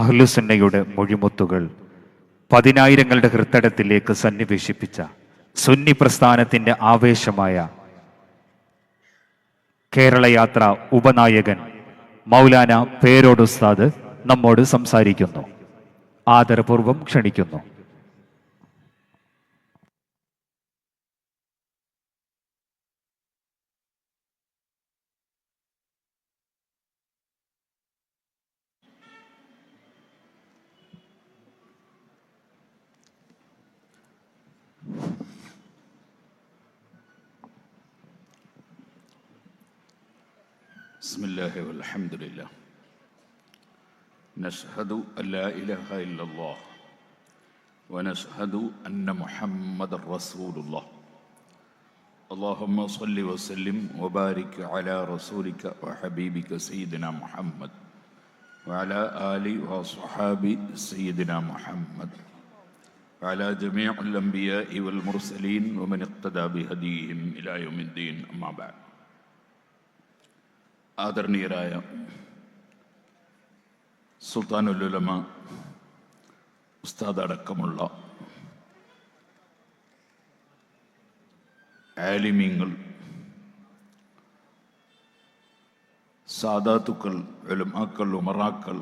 അഹ്ലുസുന്നയുടെ മൊഴിമുത്തുകൾ പതിനായിരങ്ങളുടെ ഹൃത്തടത്തിലേക്ക് സന്നിവേശിപ്പിച്ച സുന്നി പ്രസ്ഥാനത്തിന്റെ ആവേശമായ കേരളയാത്ര ഉപനായകൻ മൗലാന പേരോട് ഉസ്താദ് നമ്മോട് സംസാരിക്കുന്നു. ആദരപൂർവം ക്ഷണിക്കുന്നു. نشهد أن لا إله إلا الله ونشهد أن محمد رسول الله. اللهم صل وسلم وبارك على رسولك وحبيبك سيدنا محمد وعلى آل وصحاب سيدنا محمد وعلى جميع الأنبياء والمرسلين ومن اقتدى بهديهم إلى يوم الدين. أما بعد. آدرني رأيه സുൽത്താനുലുലമ ഉസ്താദ് അടക്കമുള്ള ആലിമീങ്ങൾ സാദാത്തുക്കൾ എലുമാക്കൾ ഉമറാക്കൾ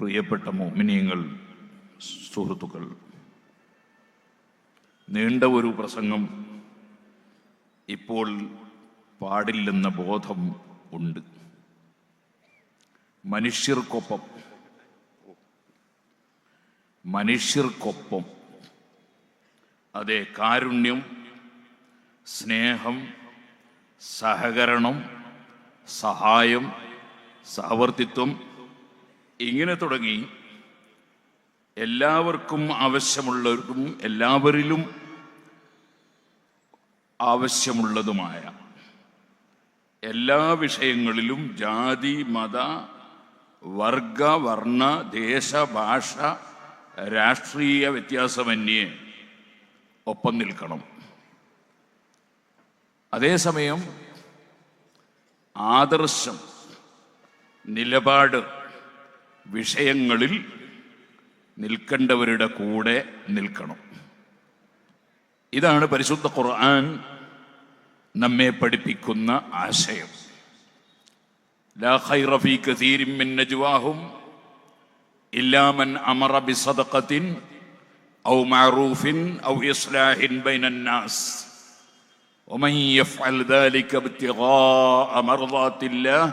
പ്രിയപ്പെട്ട മോമിനിയങ്ങൾ സുഹൃത്തുക്കൾ നീണ്ട ഒരു പ്രസംഗം ഇപ്പോൾ പാടില്ലെന്ന ബോധം ഉണ്ട്. മനുഷ്യർക്കൊപ്പം. മനുഷ്യർക്കൊപ്പം. അതെ കാരുണ്യം സ്നേഹം സഹകരണം സഹായം സഹവർത്തിത്വം ഇങ്ങനെ തുടങ്ങി എല്ലാവർക്കും ആവശ്യമുള്ളവർക്കും എല്ലാവരിലും ആവശ്യമുള്ളതുമായ എല്ലാ വിഷയങ്ങളിലും ജാതി മത വർഗ വർണ ദേശ ഭാഷ രാഷ്ട്രീയ വ്യത്യാസമന്യേ ഒപ്പം നിൽക്കണം. അതേസമയം ആദർശം നിലപാട് വിഷയങ്ങളിൽ നിൽക്കേണ്ടവരുടെ കൂടെ നിൽക്കണം. ഇതാണ് പരിശുദ്ധ ഖുർആൻ നമ്മെ പഠിപ്പിക്കുന്ന ആശയം. ലാ ഖൈറ ഫീ കസീരിൻ മിൻ നജ്വാഹും ഇല്ലാ മൻ അമറ ബിസദഖത്തിൻ ഔ മഅറൂഫിൻ ഔ ഇസ്ലാഹിൻ ബൈനൻ നാസ് ومن يفعل ذلك ابتغاء مرضات الله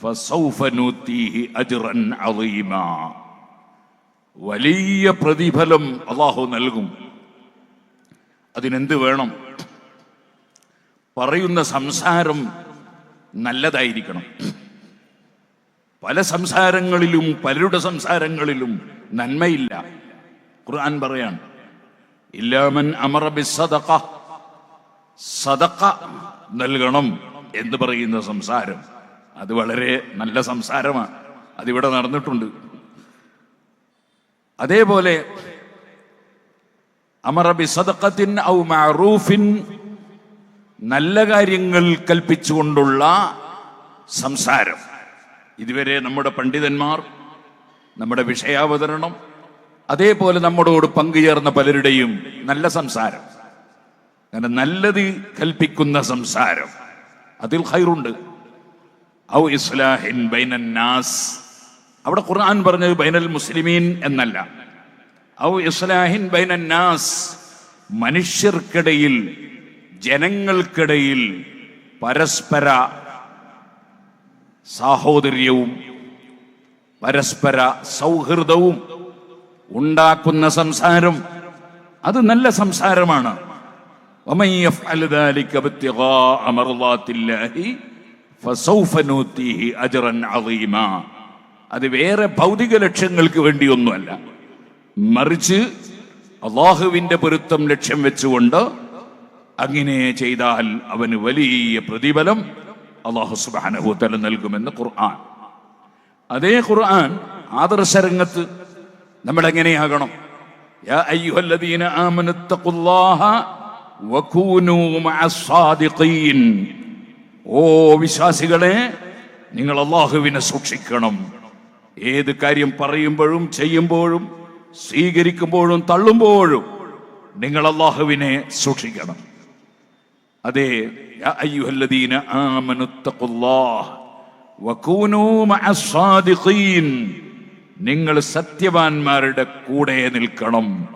فسوف نؤتيه اجرا عظيما വലിയ പ്രതിഫലം അള്ളാഹു നൽകും അതിനെന്ത് വേണം പറയുന്ന സംസാരം നല്ലതായിരിക്കണം. പല സംസാരങ്ങളിലും പലരുടെ സംസാരങ്ങളിലും നന്മയില്ല. ഖുർആൻ പറയാണ് ഇല്ലാമൻ അമറബി സദക്ക സദക്ക നൽകണം എന്ന് പറയുന്ന സംസാരം. അത് വളരെ നല്ല സംസാരമാണ്. അതിവിടെ നടന്നിട്ടുണ്ട്. അതേപോലെ അമറബി സദക്കത്തിൻ ഔ മഅറൂഫിൻ നല്ല കാര്യങ്ങൾ കൽപ്പിച്ചുകൊണ്ടുള്ള സംസാരം. ഇതുവരെ നമ്മുടെ പണ്ഡിതന്മാർ നമ്മുടെ വിഷയാവതരണം അതേപോലെ നമ്മോടോട് പങ്കുചേർന്ന പലരുടെയും നല്ല സംസാരം. അങ്ങനെ നല്ലത് കൽപ്പിക്കുന്ന സംസാരം. അതിൽ ഹൈറുണ്ട് ഔ ഇസ്ലാഹിൻ ബൈനൻ നാസ്. അവിടെ ഖുർആൻ പറഞ്ഞത് ബൈനൽ മുസ്ലിമീൻ എന്നല്ല. ഔ ഇസ്ലാഹിൻ ബൈനൻ നാസ്. മനുഷ്യർക്കിടയിൽ ജനങ്ങൾക്കിടയിൽ പരസ്പര സാഹോദര്യവും പരസ്പര സൗഹൃദവും ഉണ്ടാക്കുന്ന സംസാരം അത് നല്ല സംസാരമാണ്. അത് വേറെ ഭൗതിക ലക്ഷ്യങ്ങൾക്ക് വേണ്ടിയൊന്നുമല്ല. മറിച്ച് അള്ളാഹുവിന്റെ പൊരുത്തം ലക്ഷ്യം വെച്ചുകൊണ്ട് അങ്ങനെ ചെയ്താൽ അവന് വലിയ പ്രതിഫലം അള്ളാഹു സുബാനഹുത്തല നൽകുമെന്ന് ഖുർആൻ. അതേ ഖുർആൻ ആദർശരംഗത്ത് നമ്മൾ എങ്ങനെയാകണം? ഓ വിശ്വാസികളെ നിങ്ങൾ അള്ളാഹുവിനെ സൂക്ഷിക്കണം. ഏത് കാര്യം പറയുമ്പോഴും ചെയ്യുമ്പോഴും സ്വീകരിക്കുമ്പോഴും തള്ളുമ്പോഴും നിങ്ങൾ അള്ളാഹുവിനെ സൂക്ഷിക്കണം. അതെ നിങ്ങൾ സത്യവാന്മാരുടെ കൂടെ നിൽക്കണം.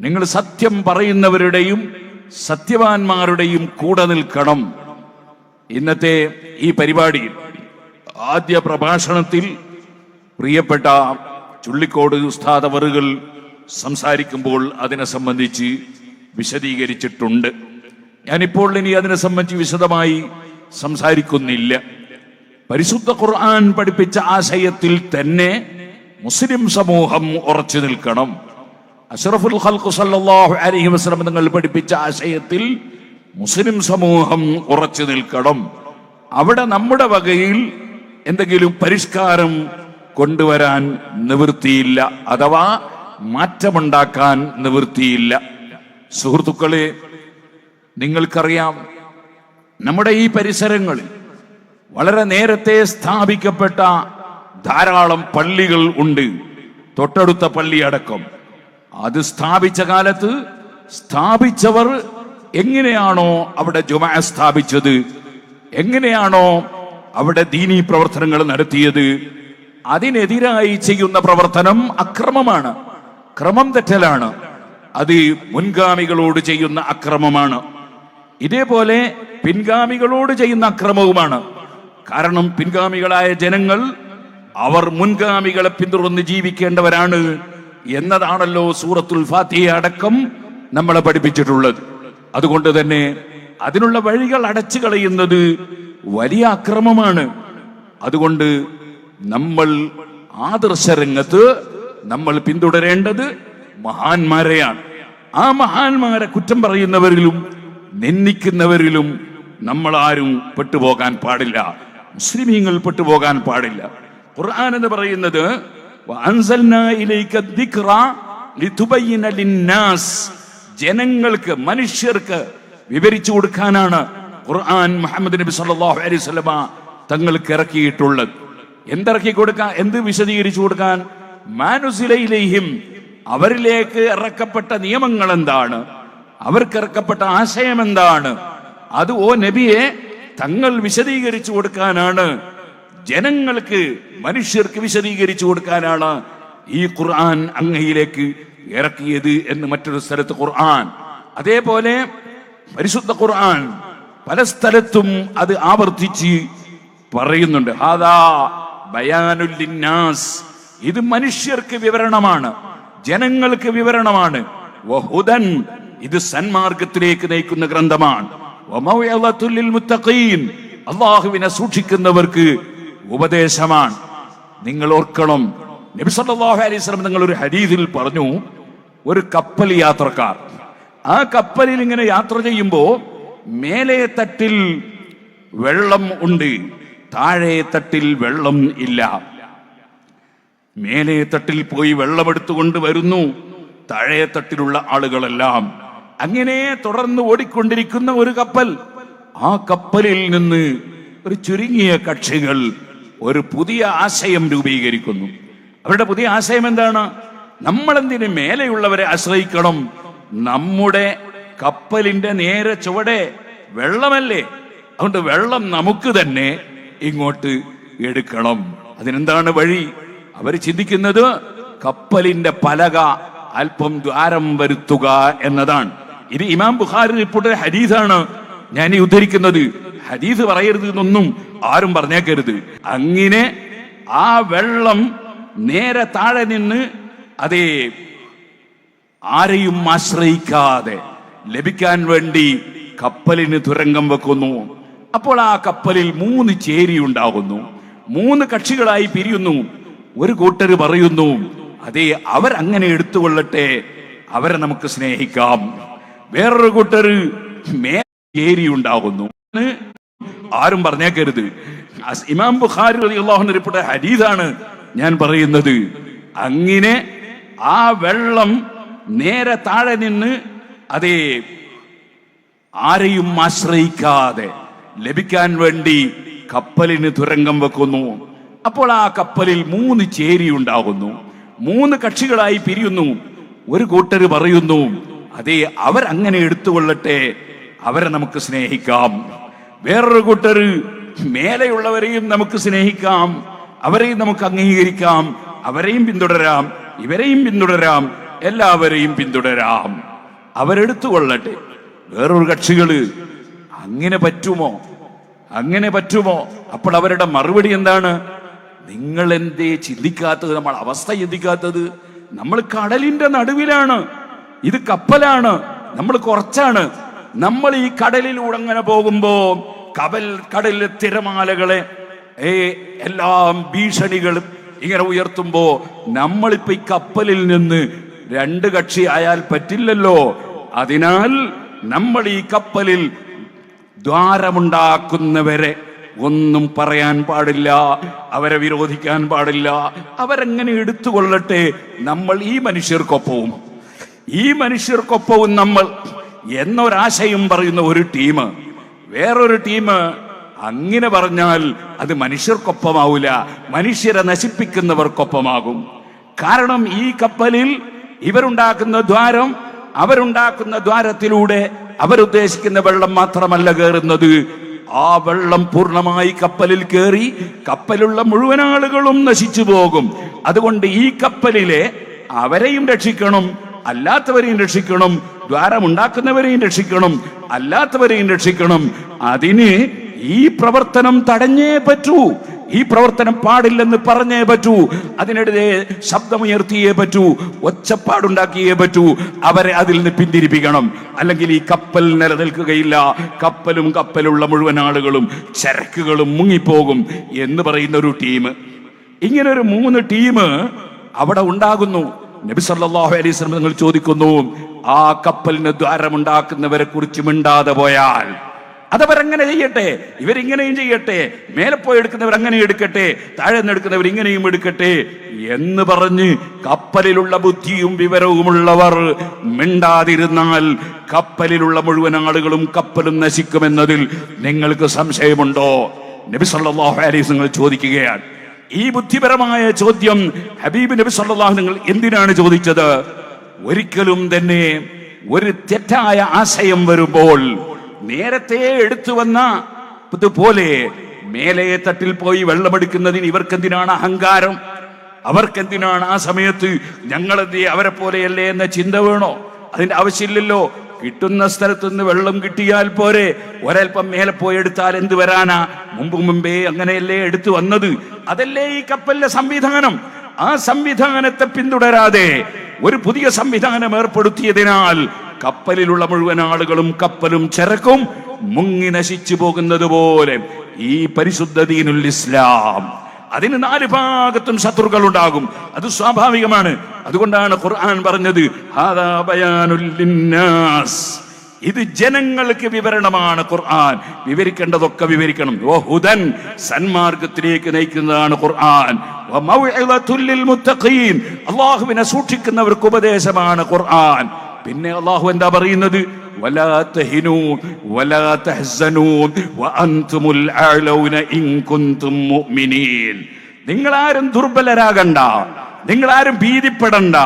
നിങ്ങൾ സത്യം പറയുന്നവരുടെയും സത്യവാന്മാരുടെയും കൂടെ നിൽക്കണം. ഇന്നത്തെ ഈ പരിപാടി ആദ്യ പ്രഭാഷണത്തിൽ പ്രിയപ്പെട്ട ചുള്ളിക്കോട് ഉസ്താദ് സംസാരിക്കുമ്പോൾ അതിനെ സംബന്ധിച്ച് വിശദീകരിച്ചിട്ടുണ്ട്. ഞാനിപ്പോൾ ഇനി അതിനെ സംബന്ധിച്ച് വിശദമായി സംസാരിക്കുന്നില്ല. പരിശുദ്ധ ഖുർആൻ പഠിപ്പിച്ച ആശയത്തിൽ തന്നെ മുസ്ലിം സമൂഹം ഉറച്ചു നിൽക്കണം. അഷറഫുൽ ഖൽഖു സല്ലല്ലാഹു അലൈഹി വസല്ലം നിങ്ങൾ പഠിപ്പിച്ച ആശയത്തിൽ മുസ്ലിം സമൂഹം ഉറച്ചു നിൽക്കണം. അവിടെ നമ്മുടെ വകയിൽ എന്തെങ്കിലും പരിഷ്കാരം കൊണ്ടുവരാൻ നിവൃത്തിയില്ല അഥവാ മാറ്റമുണ്ടാക്കാൻ നിവൃത്തിയില്ല. സുഹൃത്തുക്കളെ നിങ്ങൾക്കറിയാം നമ്മുടെ ഈ പരിസരങ്ങളിൽ വളരെ നേരത്തെ സ്ഥാപിക്കപ്പെട്ട ധാരാളം പള്ളികൾ ഉണ്ട്. തൊട്ടടുത്ത പള്ളി അടക്കം അത് സ്ഥാപിച്ച കാലത്ത് സ്ഥാപിച്ചവർ എങ്ങനെയാണോ അവിടെ ജുമ സ്ഥാപിച്ചത്? എങ്ങനെയാണോ അവിടെ ദീനീ പ്രവർത്തനങ്ങൾ നടത്തിയത്? അതിനെതിരായി ചെയ്യുന്ന പ്രവർത്തനം അക്രമമാണ്. ക്രമം തെറ്റലാണ്. അത് മുൻഗാമികളോട് ചെയ്യുന്ന അക്രമമാണ്. ഇതേപോലെ പിൻഗാമികളോട് ചെയ്യുന്ന അക്രമവുമാണ്. കാരണം പിൻഗാമികളായ ജനങ്ങൾ അവർ മുൻഗാമികളെ പിന്തുടർന്ന് ജീവിക്കേണ്ടവരാണ് എന്നതാണല്ലോ സൂറത്തുൽ ഫാത്തിഹ അടക്കം നമ്മളെ പഠിപ്പിച്ചിട്ടുള്ളത്. അതുകൊണ്ട് തന്നെ അതിനുള്ള വഴികൾ അടച്ചു കളയുന്നത് വലിയ അക്രമമാണ്. അതുകൊണ്ട് നമ്മൾ ആദർശരംഗത്ത് നമ്മൾ പിന്തുടരേണ്ടത് മഹാന്മാരെയാണ്. ആ മഹാന്മാരെ കുറ്റം പറയുന്നവരിലും നിന്ദിക്കുന്നവരിലും നമ്മൾ ആരും പെട്ടുപോകാൻ പാടില്ല. മുസ്ലിമീങ്ങൾ പെട്ടുപോകാൻ പാടില്ല. ഖുർആൻ എന്ന് പറയുന്നത്. ജനങ്ങൾക്ക് മനുഷ്യർക്ക് വിവരിച്ചു കൊടുക്കാനാണ് ഖുർആൻ മുഹമ്മദ് നബി സല്ലല്ലാഹു അലൈഹി വസല്ലമ തങ്ങൾക്ക് ഇറക്കിയിട്ടുള്ളത്. എന്തിറക്കി കൊടുക്കാൻ എന്ത് വിശദീകരിച്ചു കൊടുക്കാൻ? മാനുസിലയിലേയും അവരിലേക്ക് ഇറക്കപ്പെട്ട നിയമങ്ങൾ എന്താണ് അവർക്ക് ഇറക്കപ്പെട്ട ആശയം എന്താണ്? അത് ഓ നബിയെ തങ്ങൾ വിശദീകരിച്ചു കൊടുക്കാനാണ്. ജനങ്ങൾക്ക് മനുഷ്യർക്ക് വിശദീകരിച്ചു കൊടുക്കാനാണ് ഈ ഖുർആൻ അങ്ങയിലേക്ക് ഇറക്കിയത് എന്ന് മറ്റൊരു സ്ഥലത്ത് ഖുർആൻ. അതേപോലെ പരിശുദ്ധ ഖുർആൻ പല സ്ഥലത്തും അത് ആവർത്തിച്ച് പറയുന്നുണ്ട്. ഹാദാ ബയാനുൽ ലിന്നാസ്. ഇത് മനുഷ്യർക്ക് വിവരണമാണ്. ജനങ്ങൾക്ക് വിവരണമാണ്. വഹുദൻ ഇത് സന്മാർഗത്തിലേക്ക് നയിക്കുന്ന ഗ്രന്ഥമാണ്. അള്ളാഹുവിനെ സൂക്ഷിക്കുന്നവർക്ക് ഉപദേശമാണ്. നിങ്ങൾ ഓർക്കണം നബി സല്ലല്ലാഹു അലൈഹി വസല്ലം നിങ്ങൾ ഒരു ഹദീസിൽ പറഞ്ഞു ഒരു കപ്പൽ യാത്രക്കാർ. ആ കപ്പലിൽ ഇങ്ങനെ യാത്ര ചെയ്യുമ്പോൾ മേലെ തട്ടിൽ വെള്ളം ഉണ്ട് താഴെ തട്ടിൽ വെള്ളം ഇല്ല. മേലെ തട്ടിൽ പോയി വെള്ളമെടുത്തുകൊണ്ട് വരുന്നു താഴെ തട്ടിലുള്ള ആളുകളെല്ലാം. അങ്ങനെ തുടർന്ന് ഓടിക്കൊണ്ടിരിക്കുന്ന ഒരു കപ്പൽ ആ കപ്പലിൽ നിന്ന് ഒരു ചുരുങ്ങിയ കക്ഷികൾ ഒരു പുതിയ ആശയം രൂപീകരിക്കുന്നു. അവരുടെ പുതിയ ആശയം എന്താണ്? നമ്മളെന്തിന് മേലെയുള്ളവരെ ആശ്രയിക്കണം? നമ്മുടെ കപ്പലിന്റെ നേരെ ചുവടെ വെള്ളമല്ലേ? അതുകൊണ്ട് വെള്ളം നമുക്ക് തന്നെ ഇങ്ങോട്ട് എടുക്കണം. അതിനെന്താണ് വഴി? അവർ ചിന്തിക്കുന്നത് കപ്പലിന്റെ പലക അല്പം ദ്വാരം വരുത്തുക എന്നതാണ്. ഇത് ഇമാം ബുഖാരി റിപ്പോർട്ട് ഹദീസാണ്. ഞാൻ ഈ ഉദ്ധരിക്കുന്നത്. ഹദീസ് പറയരുത് എന്നൊന്നും ആരും പറഞ്ഞേക്കരുത്. അങ്ങനെ ആ വെള്ളം നേരെ താഴെ നിന്ന് അതേ ആരെയും ആശ്രയിക്കാതെ ലഭിക്കാൻ വേണ്ടി കപ്പലിന് തുരങ്കം വെക്കുന്നു. അപ്പോൾ ആ കപ്പലിൽ മൂന്ന് ചേരി ഉണ്ടാകുന്നു. മൂന്ന് കക്ഷികളായി പിരിയുന്നു. ഒരു കൂട്ടർ പറയുന്നു അതെ അവരങ്ങനെ എടുത്തുകൊള്ളട്ടെ. അവരെ നമുക്ക് സ്നേഹിക്കാം. വേറൊരു കൂട്ടർ മേ ചേരി ഉണ്ടാകുന്നു. ആരും പറഞ്ഞേക്കരുത്. ഇമാം ബുഖാരി റിപ്പോർട്ട് ഹദീസാണ് ഞാൻ പറയുന്നത്. അങ്ങനെ ആ വെള്ളം നേരെ താഴെ നിന്ന് അതേ ആരെയും ആശ്രയിക്കാതെ ലഭിക്കാൻ വേണ്ടി കപ്പലിന് തുരങ്കം വെക്കുന്നു. അപ്പോൾ ആ കപ്പലിൽ മൂന്ന് ചേരി ഉണ്ടാകുന്നു. മൂന്ന് കക്ഷികളായി പിരിയുന്നു. ഒരു കൂട്ടർ പറയുന്നു അതെ അങ്ങനെ എടുത്തുകൊള്ളട്ടെ. അവരെ നമുക്ക് സ്നേഹിക്കാം. വേറൊരു കൂട്ടർ മേലെയുള്ളവരെയും നമുക്ക് സ്നേഹിക്കാം. അവരെയും നമുക്ക് അംഗീകരിക്കാം. അവരെയും പിന്തുടരാം. ഇവരെയും പിന്തുടരാം. എല്ലാവരെയും പിന്തുടരാം. അവരെടുത്തുകൊള്ളട്ടെ. വേറൊരു കക്ഷികൾ അങ്ങനെ പറ്റുമോ? അങ്ങനെ പറ്റുമോ? അപ്പോൾ അവരുടെ മറുപടി എന്താണ്? നിങ്ങൾ എന്തേ ചിന്തിക്കാത്തത്? നമ്മൾ അവസ്ഥ ചിന്തിക്കാത്തത്? നമ്മൾ കടലിന്റെ നടുവിലാണ്. ഇത് കപ്പലാണ് നമ്മൾ കുറച്ചാണ്. നമ്മൾ ഈ കടലിലൂടെ അങ്ങനെ പോകുമ്പോ കവൽ കടലിലെ തിരമാലകളെ ഏ എല്ലാം ഭീഷണികളും ഇങ്ങനെ ഉയർത്തുമ്പോ നമ്മളിപ്പോ ഈ കപ്പലിൽ നിന്ന് രണ്ട് കക്ഷി ആയാൽ പറ്റില്ലല്ലോ. അതിനാൽ നമ്മൾ ഈ കപ്പലിൽ ദ്വാരമുണ്ടാക്കുന്നവരെ ഒന്നും പറയാൻ പാടില്ല അവരെ വിരോധിക്കാൻ പാടില്ല അവരെങ്ങനെ എടുത്തുകൊള്ളട്ടെ നമ്മൾ ഈ മനുഷ്യർക്കൊപ്പവും. ഈ മനുഷ്യർക്കൊപ്പവും നമ്മൾ എന്നൊരാശയം പറയുന്ന ഒരു ടീം. വേറൊരു ടീം അങ്ങനെ പറഞ്ഞാൽ അത് മനുഷ്യർക്കൊപ്പമാവില്ല മനുഷ്യരെ നശിപ്പിക്കുന്നവർക്കൊപ്പമാകും. കാരണം ഈ കപ്പലിൽ ഇവരുണ്ടാക്കുന്ന ദ്വാരം അവരുണ്ടാക്കുന്ന ദ്വാരത്തിലൂടെ അവരുദ്ദേശിക്കുന്ന വെള്ളം മാത്രമല്ല കയറുന്നത് ആ വെള്ളം പൂർണമായി കപ്പലിൽ കയറി കപ്പലുള്ള മുഴുവൻ ആളുകളും നശിച്ചു പോകും. അതുകൊണ്ട് ഈ കപ്പലിലെ അവരെയും രക്ഷിക്കണം. അല്ലാത്തവരെയും രക്ഷിക്കണം ദ്വാരമുണ്ടാക്കുന്നവരെയും രക്ഷിക്കണം അല്ലാത്തവരെയും രക്ഷിക്കണം. അതിന് ഈ പ്രവർത്തനം തടഞ്ഞേ പറ്റൂ. ഈ പ്രവർത്തനം പാടില്ലെന്ന് പറഞ്ഞേ പറ്റൂ. അതിനിടെ ശബ്ദമുയർത്തിയേ പറ്റൂ. ഒച്ചപ്പാടുണ്ടാക്കിയേ പറ്റൂ. അവരെ അതിൽ നിന്ന് പിന്തിരിപ്പിക്കണം. അല്ലെങ്കിൽ ഈ കപ്പൽ നിലനിൽക്കുകയില്ല. കപ്പലും കപ്പലുള്ള മുഴുവൻ ആളുകളും ചരക്കുകളും മുങ്ങിപ്പോകും എന്ന് പറയുന്ന ഒരു ടീം. ഇങ്ങനെ ഒരു മൂന്ന് ടീം അവിടെ ഉണ്ടാകുന്നു. നബി അലൈഹി വസല്ലം നിങ്ങൾ ചോദിക്കുന്നു ആ കപ്പലിന് ദ്വാരമുണ്ടാക്കുന്നവരെ കുറിച്ച് മിണ്ടാതെ പോയാൽ അതവരങ്ങനെ ചെയ്യട്ടെ ഇവരിങ്ങനെയും ചെയ്യട്ടെ മേലെ പോയി എടുക്കുന്നവർ അങ്ങനെ എടുക്കട്ടെ താഴെ നിന്ന് എടുക്കുന്നവർ ഇങ്ങനെയും എടുക്കട്ടെ എന്ന് പറഞ്ഞ് കപ്പലിലുള്ള ബുദ്ധിയും വിവരവുമുള്ളവർ മിണ്ടാതിരുന്നാൽ കപ്പലിലുള്ള മുഴുവൻ ആളുകളും കപ്പലും നശിക്കുമെന്നതിൽ നിങ്ങൾക്ക് സംശയമുണ്ടോ? നബി അലൈഹി നിങ്ങൾ ചോദിക്കുകയാണ്. ഈ ബുദ്ധിപരമായ ചോദ്യം ഹബീബ് നബി സല്ലല്ലാഹു നിങ്ങൾ എന്തിനാണ് ചോദിച്ചത്? ഒരിക്കലും തന്നെ ഒരു തെറ്റായ ആശയം വരുമ്പോൾ നേരത്തെ എടുത്തു വന്ന ഇതുപോലെ മേലെ തട്ടിൽ പോയി വെള്ളമെടുക്കുന്നതിന് ഇവർക്കെന്തിനാണ് അഹങ്കാരം? അവർക്കെന്തിനാണ് ആ സമയത്ത് ഞങ്ങളെന്ത് അവരെ പോലെയല്ലേ എന്ന ചിന്ത വേണോ? അതിന്റെ ആവശ്യമില്ലല്ലോ. കിട്ടുന്ന സ്ഥലത്തുനിന്ന് വെള്ളം കിട്ടിയാൽ പോരെ. ഒരൽപ്പം മേലെ പോയി എടുത്താൽ എന്ത് വരാനാ? മുമ്പ് മുമ്പേ അങ്ങനെയല്ലേ എടുത്തു വന്നത്. അതല്ലേ ഈ കപ്പലിലെ സംവിധാനം? ആ സംവിധാനത്തെ പിന്തുടരാതെ ഒരു പുതിയ സംവിധാനം ഏർപ്പെടുത്തിയതിനാൽ കപ്പലിലുള്ള മുഴുവൻ ആളുകളും കപ്പലും ചരക്കും മുങ്ങി നശിച്ചു പോകുന്നത് പോലെ ഈ പരിശുദ്ധ ദീനുൽ ഇസ്ലാം. അതിന് നാല് ഭാഗത്തും ശത്രുക്കൾ ഉണ്ടാകും അത് സ്വാഭാവികമാണ്. അതുകൊണ്ടാണ് ഖുർആൻ പറഞ്ഞത്. ഇത് ജനങ്ങൾക്ക് വിവരണമാണ് ഖുർആൻ. വിവരിക്കേണ്ടതൊക്കെ വിവരിക്കണം. ഓ ഹുദൻ സന്മാർഗത്തിലേക്ക് നയിക്കുന്നതാണ് ഖുർആൻ. അള്ളാഹുവിനെ സൂക്ഷിക്കുന്നവർക്ക് ഉപദേശമാണ് ഖുർആൻ. പിന്നെ അള്ളാഹു എന്താ പറയുന്നത്? നിങ്ങൾ ആരും ദുർബലരാകണ്ട നിങ്ങൾ ആരും ഭീതിപ്പെടണ്ട.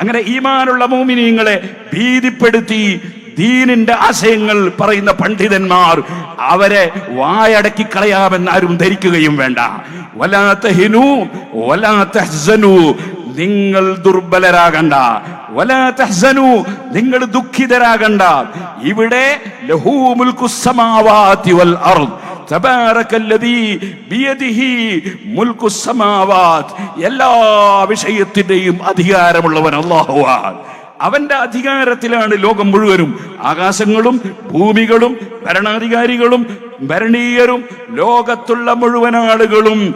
അങ്ങനെ ഈമാനുള്ള മോമിനിയങ്ങളെ ഭീതിപ്പെടുത്തി ദീനിന്റെ ആശയങ്ങൾ പറയുന്ന പണ്ഡിതന്മാർ അവരെ വായടക്കി കളയാമെന്ന് ആരും ധരിക്കുകയും വേണ്ട. വലാ ഹിനു വലാ തഹ്സനൂ നിങ്ങൾ ദുർബലരാകണ്ട. വലാ തഹ്സനു നിങ്ങൾ ദുഃഖിതരാകണ്ട. ഇവിടെ എല്ലാ വിഷയത്തിന്റെയും അധികാരമുള്ളവൻ അല്ലാഹുവാണ് അവന്റെ അധികാരത്തിലാണ് ലോകം മുഴുവനും. ആകാശങ്ങളും ഭൂമികളും ഭരണാധികാരികളും ഭരണീയരും ലോകത്തുള്ള മുഴുവൻ ആളുകളും.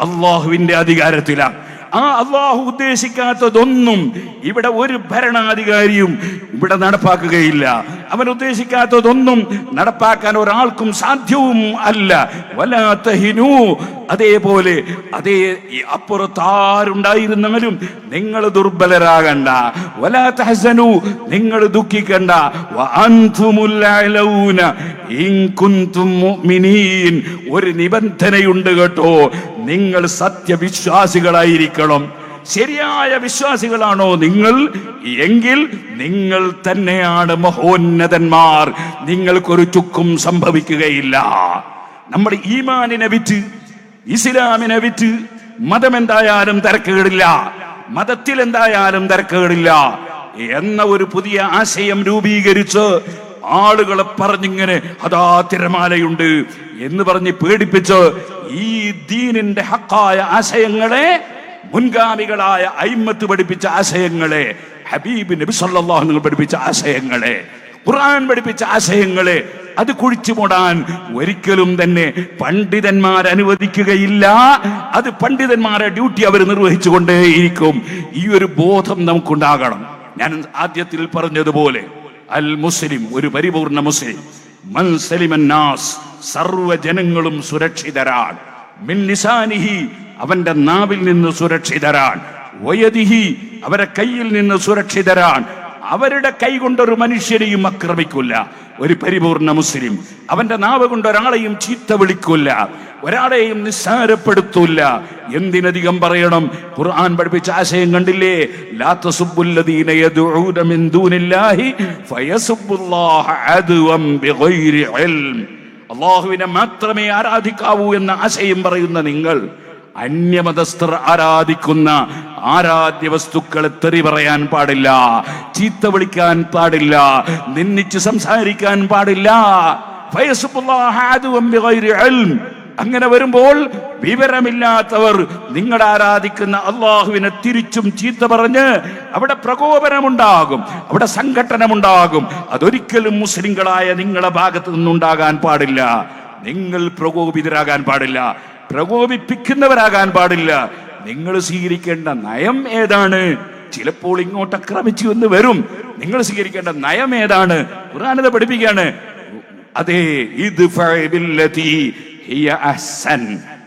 അള്ളാഹുവിന്റെ അധികാരത്തിലാണ് ആ അള്ളാഹു ഉദ്ദേശിക്കാത്തതൊന്നും ഇവിടെ ഒരു ഭരണാധികാരിയും ഇവിടെ നടപ്പാക്കുകയില്ല. അവൻ ഉദ്ദേശിക്കാത്തതൊന്നും നടപ്പാക്കാൻ ഒരാൾക്കും സാധ്യവും അല്ല. വലാ തഹിനൂ അതേപോലെ അതേ ഈ അപ്പുറത്ത് ആരുണ്ടായിരുന്നാലും നിങ്ങൾ ദുർബലരാകണ്ട. വലാ തഹസനു നിങ്ങൾ ദുഃഖിക്കണ്ട. ഒരു നിബന്ധനയുണ്ട് കേട്ടോ നിങ്ങൾ സത്യവിശ്വാസികളായിരിക്കണം. ശരിയായ വിശ്വാസികളാണോ നിങ്ങൾ? എങ്കിൽ നിങ്ങൾ തന്നെയാണ് മഹോന്നതന്മാർ. നിങ്ങൾക്കൊരു ചുക്കും സംഭവിക്കുകയില്ല. നമ്മുടെ ഈമാനിനെ വിറ്റ് ഇസ്ലാമിനെ വിറ്റ് മതം എന്തായാലും തിരക്കുകളില്ല മതത്തിൽ എന്തായാലും തിരക്കുകളില്ല എന്ന ഒരു പുതിയ ആശയം രൂപീകരിച്ച് ആളുകളെ പറഞ്ഞിങ്ങനെ അതാ തിരമാലയുണ്ട് എന്ന് പറഞ്ഞ് പേടിപ്പിച്ച് ഈ ദീനിന്റെ ഹക്കായ ആശയങ്ങളെ മുൻഗാമികളായ അയിമത്ത് പഠിപ്പിച്ച ആശയങ്ങളെ ഹബീബ് നബി നിങ്ങൾ പഠിപ്പിച്ച ആശയങ്ങളെ ഖുർആൻ പഠിപ്പിച്ച ആശയങ്ങളെ അത് കുഴിച്ചു മൂടാൻ ഒരിക്കലും തന്നെ പണ്ഡിതന്മാർ അനുവദിക്കുകയില്ല. അത് പണ്ഡിതന്മാരെ ഡ്യൂട്ടി അവർ നിർവഹിച്ചുകൊണ്ടേയിരിക്കും. ഈ ഒരു ബോധം നമുക്കുണ്ടാകണം. ഞാൻ ആദ്യത്തിൽ പറഞ്ഞതുപോലെ അൽ മുസ്ലിം ഒരു പരിപൂർണ മുസ്ലിം. മൻ സലിമൻ നാസ് സർവ ജനങ്ങളും സുരക്ഷിതരാണ്. മിൻ ലിസാനിഹി അവന്റെ നാവിൽ നിന്ന് സുരക്ഷിതരാൻ വയതിഹി അവരെ കയ്യിൽ നിന്ന് സുരക്ഷിതരാൻ അവരുടെ കൈ കൊണ്ടൊരു മനുഷ്യരെയും ആക്രമിക്കില്ല ഒരു പരിപൂർണ മുസ്ലിം. അവന്റെ നാവ് കൊണ്ട് ഒരാളെയും ചീത്ത വിളിക്കില്ല ഒരാളെയും നിസ്സാരപ്പെടുത്തൂല. എന്തിനധികം പറയണം? ഖുർആൻ പഠിപ്പിച്ച ആശയം കണ്ടില്ലേ? അള്ളാഹുവിനെ മാത്രമേ ആരാധിക്കാവൂ എന്ന ആശയം പറയുന്ന നിങ്ങൾ അന്യമതസ്ഥർ ആരാധിക്കുന്ന ആരാധ്യ വസ്തുക്കളെ തെറി പറയാൻ പാടില്ല ചീത്ത വിളിക്കാൻ പാടില്ല നിന്നിച്ച് സംസാരിക്കാൻ പാടില്ല. അങ്ങനെ വരുമ്പോൾ വിവരമില്ലാത്തവർ നിങ്ങൾ ആരാധിക്കുന്ന അള്ളാഹുവിനെ തിരിച്ചും ചീത്ത പറഞ്ഞ് അവിടെ പ്രകോപനമുണ്ടാകും അവിടെ സംഘട്ടനമുണ്ടാകും. അതൊരിക്കലും മുസ്ലിങ്ങളായ നിങ്ങളുടെ ഭാഗത്ത് നിന്നുണ്ടാകാൻ പാടില്ല. നിങ്ങൾ പ്രകോപിതരാകാൻ പാടില്ല. പ്രകോപിപ്പിക്കുന്നവരാകാൻ പാടില്ല. നിങ്ങൾ സ്വീകരിക്കേണ്ട നയം ഏതാണ്? ചിലപ്പോൾ ഇങ്ങോട്ട് ആക്രമിച്ചു എന്ന് വരും. നിങ്ങൾ സ്വീകരിക്കേണ്ട നയം ഏതാണ്? ഖുർആാനത പഠിപ്പിക്കുകയാണ്. അതെ ഇത്.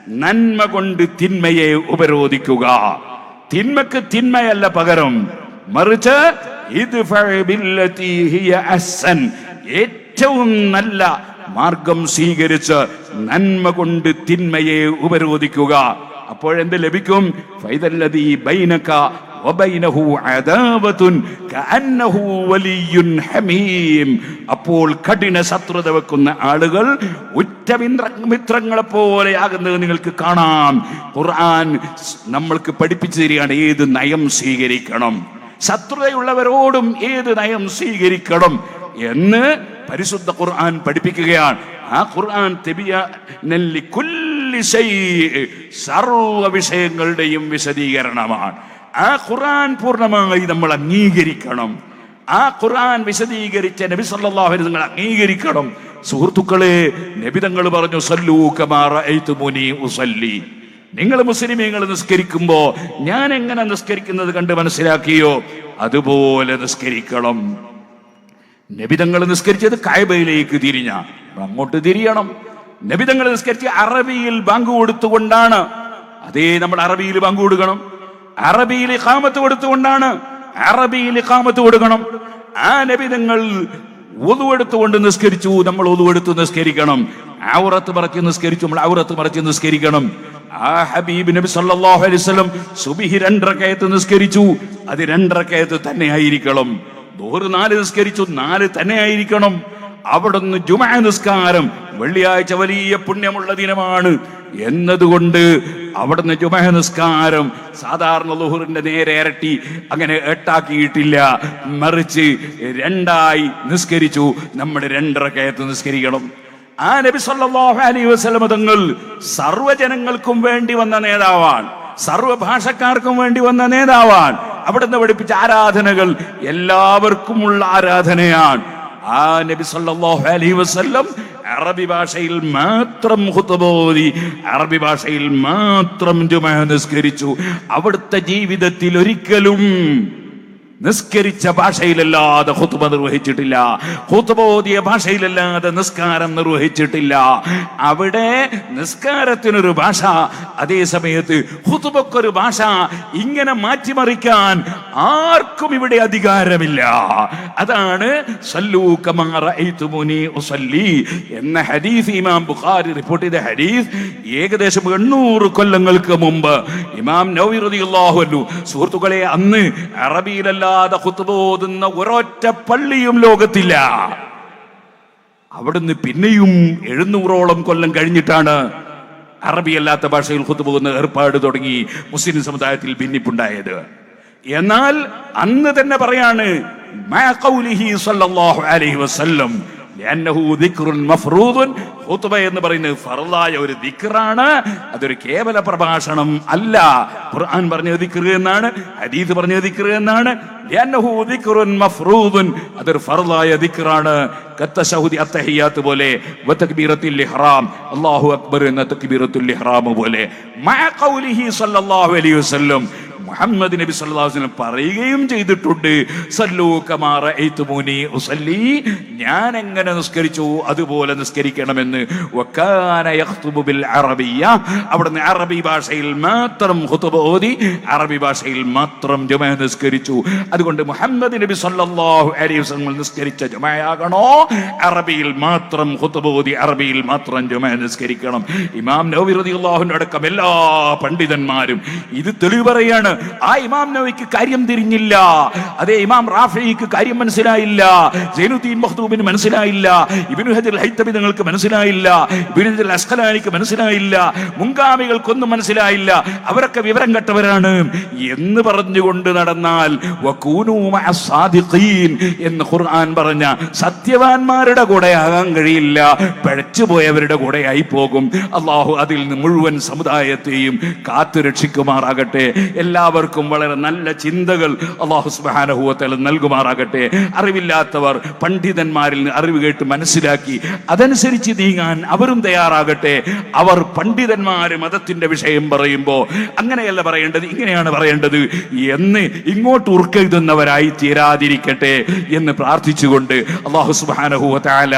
നന്മ കൊണ്ട് തിന്മയെ ഉപരോധിക്കുക. തിന്മക്ക് തിന്മയല്ല പകരം. മറിച്ച് ഇത്. ഏറ്റവും നല്ല മാർഗം സ്വീകരിച്ച് നന്മ കൊണ്ട് തിന്മയെ ഉപരോധിക്കുക. അപ്പോഴെന്ത് ലഭിക്കും? ബൈനക അപ്പോൾ കഠിന ശത്രുത വെക്കുന്ന ആളുകൾ ഉറ്റ മിത്ര- മിത്രങ്ങളെ പോലെയാകുന്നത് നിങ്ങൾക്ക് കാണാം. ഖുർആൻ നമ്മൾക്ക് പഠിപ്പിച്ചു തരികയാണ് ഏത് നയം സ്വീകരിക്കണം. ശത്രുതയുള്ളവരോടും ഏത് നയം സ്വീകരിക്കണം? എന്ന് പരിശുദ്ധ ഖുർആൻ പഠിപ്പിക്കുകയാണ്. ആ ഖുർആൻ സർവ വിഷയങ്ങളുടെയും വിശദീകരണമാണ്. ആ ഖുർആൻ പൂർണമായി നമ്മൾ അംഗീകരിക്കണം. ആ ഖുർആൻ വിശദീകരിച്ച നബി സല്ലല്ലാഹു അലൈഹി നിങ്ങൾ അംഗീകരിക്കണം. സുഹൃത്തുക്കളെ നബി തങ്ങൾ പറഞ്ഞു സല്ലൂ റഅയ്തുമുനി ഉസല്ലി. നിങ്ങൾ മുസ്ലിമീങ്ങൾ നിസ്കരിക്കുമ്പോൾ ഞാൻ എങ്ങനെ നിസ്കരിക്കുന്നത് കണ്ട് മനസ്സിലാക്കിയോ? അതുപോലെ നിസ്കരിക്കണം. നബിതങ്ങൾ നിസ്കരിച്ചത് കായബയിലേക്ക് തിരിഞ്ഞ. അങ്ങോട്ട് തിരിയണം. നബിതങ്ങൾ നിസ്കരിച്ച് അറബിയിൽ ബാങ്ക് കൊടുത്തുകൊണ്ടാണ്. അതേ നമ്മൾ അറബിയിൽ ബാങ്ക് കൊടുക്കണം. അറബിയിൽ ഇഖാമത്ത് കൊടുത്തുകൊണ്ടാണ്. അറബിയിൽ ഇഖാമത്ത് കൊടുക്കണം. ആ നബിതങ്ങൾ ഒതുവെടുത്തുകൊണ്ട് നിസ്കരിച്ചു. നമ്മൾ ഒതുവെടുത്ത് നിസ്കരിക്കണം. ഔറത്ത് മറച്ച് നിസ്കരിച്ചു. നമ്മൾ ഔറത്ത് മറച്ച് നിസ്കരിക്കണം. ആ ഹബീബ് നബി സല്ലല്ലാഹു അലൈഹി വസല്ലം സുബിഹി രണ്ടരക്കയത്ത് നിസ്കരിച്ചു. അത് രണ്ടരക്കയത്ത് തന്നെ ആയിരിക്കണം ദോറ് നാല് നിസ്കരിച്ചു നാല് തന്നെ ആയിരിക്കണം അവിടുന്ന് ജുമാ നിസ്കാരം വെള്ളിയാഴ്ച വലിയ പുണ്യമുള്ള ദിനമാണ് എന്നതുകൊണ്ട് അവിടുന്ന് ജുമഹ നിസ്കാരം സാധാരണ ലുഹുറിന്റെ നേരെ ഇരട്ടി അങ്ങനെ എട്ടാക്കിയിട്ടില്ല. മറിച്ച് രണ്ടായി നിസ്കരിച്ചു നമ്മൾ രണ്ടര കയത്ത് നിസ്കരിക്കണം. ആ നബി സല്ലല്ലാഹു അലൈഹി വസല്ലം തങ്ങൾ സർവജനങ്ങൾക്കും വേണ്ടി വന്ന നേതാവാണ്. സർവ ഭാഷക്കാർക്കും വേണ്ടി വന്ന നേതാവാണ്. അവിടുന്ന് പഠിപ്പിച്ച ആരാധനകൾ എല്ലാവർക്കുമുള്ള ആരാധനയാണ്. ആ നബി സല്ലല്ലാഹു അലൈഹി വസല്ലം അറബി ഭാഷയിൽ മാത്രം ഓതി അറബി ഭാഷയിൽ മാത്രം ജുമ നിസ്കരിച്ചു. അവിടുത്തെ ജീവിതത്തിൽ ഒരിക്കലും നിസ്കരിച്ച ഭാഷയിലല്ലാതെ ഹുത്തുബ നിർവഹിച്ചിട്ടില്ല. ഹുത്തുബ ഓതിയ ഭാഷയിലല്ലാതെ നിസ്കാരം നിർവഹിച്ചിട്ടില്ല. അവിടെ നിസ്കാരത്തിനൊരു ഭാഷ അതേ സമയത്ത് ഹുത്തുബക്കൊരു ഭാഷ ഇങ്ങനെ മാറ്റിമറിക്കാൻ ആർക്കും ഇവിടെ അധികാരമില്ല. അതാണ് എന്ന ഹദീസ് ഇമാം ബുഖാരി റിപ്പോർട്ട് ചെയ്ത ഹദീസ്. ഏകദേശം എണ്ണൂറ് കൊല്ലങ്ങൾക്ക് മുമ്പ് ഇമാം അൻഹു സുഹൃത്തുക്കളെ അന്ന് അറബിയിലല്ലാതെ ഖുത്ബ ഓതുന്ന ഒരൊറ്റ പള്ളിയും ലോകത്തില്ല. അവിടുന്ന് പിന്നെയും എഴുന്നൂറോളം കൊല്ലം കഴിഞ്ഞിട്ടാണ് അറബി അല്ലാത്ത ഭാഷയിൽ കുത്തുപോകുന്ന പോകുന്ന ഏർപ്പാട് തുടങ്ങി മുസ്ലിം സമുദായത്തിൽ ഭിന്നിപ്പുണ്ടായത്. എന്നാൽ അന്ന് തന്നെ പറയാണ് മാ സല്ലല്ലാഹു അലൈഹി വസല്ലം എന്ന് പറയുന്നത് ഒരു ദിക്റാണ്. അതൊരു കേവല പ്രഭാഷണം അല്ല. ഖുർആൻ പറഞ്ഞു ദിക്റ് എന്നാണ്. ഹദീസ് പറഞ്ഞു ദിക്റ് എന്നാണ്. അതൊരു ഫർളായ ദിക്റാണ്. അത്തഹിയാത്ത് പോലെ. ഇഹ്റാം. അല്ലാഹു അക്ബർ എന്ന തക്ബീറത്തുൽ ഇഹ്റാം പോലെ. മഅ ഖൗലിഹി സല്ലല്ലാഹു അലൈഹി വസല്ലം. മുഹമ്മദ് നബി സല്ലാസ്ലം പറയുകയും ചെയ്തിട്ടുണ്ട്. സല്ലൂ ഞാൻ എങ്ങനെ നിസ്കരിച്ചു? അതുപോലെ നിസ്കരിക്കണമെന്ന്. അറബിയ്യ. അവിടുന്ന് അറബി ഭാഷയിൽ മാത്രം ഓതി അറബി ഭാഷയിൽ മാത്രം ജുമ നിസ്കരിച്ചു. അതുകൊണ്ട് മുഹമ്മദ് നബി സല്ലാഹു വസല്ലം നിസ്കരിച്ച ജുമയാകണോ? അറബിയിൽ മാത്രം ഓതി അറബിയിൽ മാത്രം ജുമ നിസ്കരിക്കണം. ഇമാം നവവി റളിയല്ലാഹു അടക്കം എല്ലാ പണ്ഡിതന്മാരും ഇത് തെളിവ് പറയാണ്. ആ ഇമാം നവിക്ക് കാര്യം തിരിഞ്ഞില്ല. അതേ ഇമാം റാഫിക്ക് കാര്യം മനസ്സിലായില്ല. സൈനുദ്ദീൻ മഹ്ദൂബിന് മനസ്സിലായില്ല. ഇബിനു ഹജർ ഹൈത്തബി നിങ്ങൾക്ക് മനസ്സിലായില്ല. ഇബിനു ഹജർ അസ്ഖലാനിക്ക് മനസ്സിലായില്ല. മുങ്കാമികൾക്കൊന്നും മനസ്സിലായില്ല. അവരൊക്കെ വിവരം കെട്ടവരാണ്. എന്ന് പറഞ്ഞുകൊണ്ട് നടന്നാൽ എന്ന് ഖുർആൻ പറഞ്ഞ സത്യവാന്മാരുടെ കൂടെ ആകാൻ കഴിയില്ല. പഴച്ചുപോയവരുടെ കൂടെ ആയി പോകും. അള്ളാഹു അതിൽ നിന്ന് മുഴുവൻ സമുദായത്തെയും കാത്തു രക്ഷിക്കുമാറാകട്ടെ എല്ലാവർക്കും വളരെ നല്ല ചിന്തകൾ അള്ളാഹു സുബാനഹുവത്തല നൽകുമാറാകട്ടെ. അറിവില്ലാത്തവർ പണ്ഡിതന്മാരിൽ അറിവ് കേട്ട് മനസ്സിലാക്കി അതനുസരിച്ച് നീങ്ങാൻ അവരും തയ്യാറാകട്ടെ. അവർ പണ്ഡിതന്മാർ മതത്തിന്റെ വിഷയം പറയുമ്പോൾ അങ്ങനെയല്ല പറയേണ്ടത് ഇങ്ങനെയാണ് പറയേണ്ടത്. എന്ന് ഇങ്ങോട്ട് ഉറുക്കെഴുതുന്നവരായി തീരാതിരിക്കട്ടെ എന്ന് പ്രാർത്ഥിച്ചുകൊണ്ട് അള്ളാഹു സുബാനഹുവ താല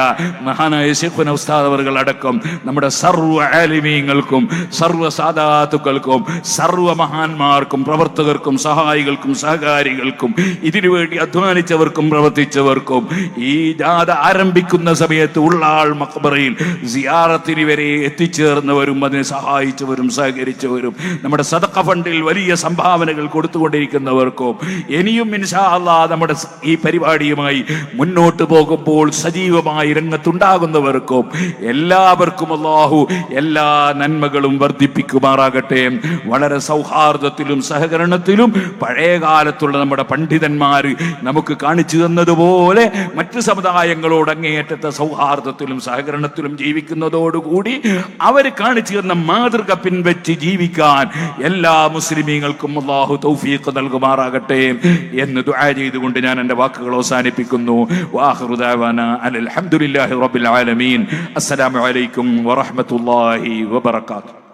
മഹാനായ ശേഖുന ഉസ്താദ് അവർകൾ അടക്കം നമ്മുടെ സർവ ആലിമീങ്ങൾക്കും സർവ സാധാതുക്കൾക്കും സർവ മഹാന്മാർക്കും പ്രവർത്തകർക്കും സഹായികൾക്കും സഹകാരികൾക്കും ഇതിനുവേണ്ടി അധ്വാനിച്ചവർക്കും പ്രവർത്തിച്ചവർക്കും ഈ ജാഥ ആരംഭിക്കുന്ന സമയത്ത് ഉള്ളാൾ മക്ബറയിൽ സിയാറത്തിന് വരെ എത്തിച്ചേർന്നവരും അതിനെ സഹായിച്ചവരും സഹകരിച്ചവരും നമ്മുടെ സദക്ക ഫണ്ടിൽ വലിയ സംഭാവനകൾ കൊടുത്തുകൊണ്ടിരിക്കുന്നവർക്കും ഇനിയും ഇൻഷാ നമ്മുടെ ഈ പരിപാടിയുമായി മുന്നോട്ട് പോകുമ്പോൾ സജീവമായി രംഗത്തുണ്ടാകുന്നവർക്കും എല്ലാവർക്കും അള്ളാഹു എല്ലാ നന്മകളും വർദ്ധിപ്പിക്കുമാറാകട്ടെ. വളരെ സൗഹാർദ്ദത്തിലും സഹകരണത്തിലും പഴയ കാലത്തുള്ള നമ്മുടെ പണ്ഡിതന്മാർ നമുക്ക് കാണിച്ചു തന്നതുപോലെ മറ്റു സമുദായങ്ങളോട് അങ്ങേയറ്റത്തെ സൗഹാർദ്ദത്തിലും സഹകരണത്തിലും ജീവിക്കുന്നതോടുകൂടി അവർ കാണിച്ചു തന്ന മാതൃക പിൻവച്ച് ജീവിക്കാൻ എല്ലാ മുസ്ലിമീങ്ങൾക്കും അള്ളാഹു തൗഫീഖ് നൽകുമാറാകട്ടെ എന്ന് ദുആ ചെയ്തുകൊണ്ട് ഞാൻ എന്റെ വാക്കുകൾ അവസാനിപ്പിക്കുന്നു. അനിൽ റബ്ബിൽ ആലമീൻ. അസ്സലാമു അലൈക്കും വറഹ്മത്തുള്ളാഹി വബറകാതുഹു.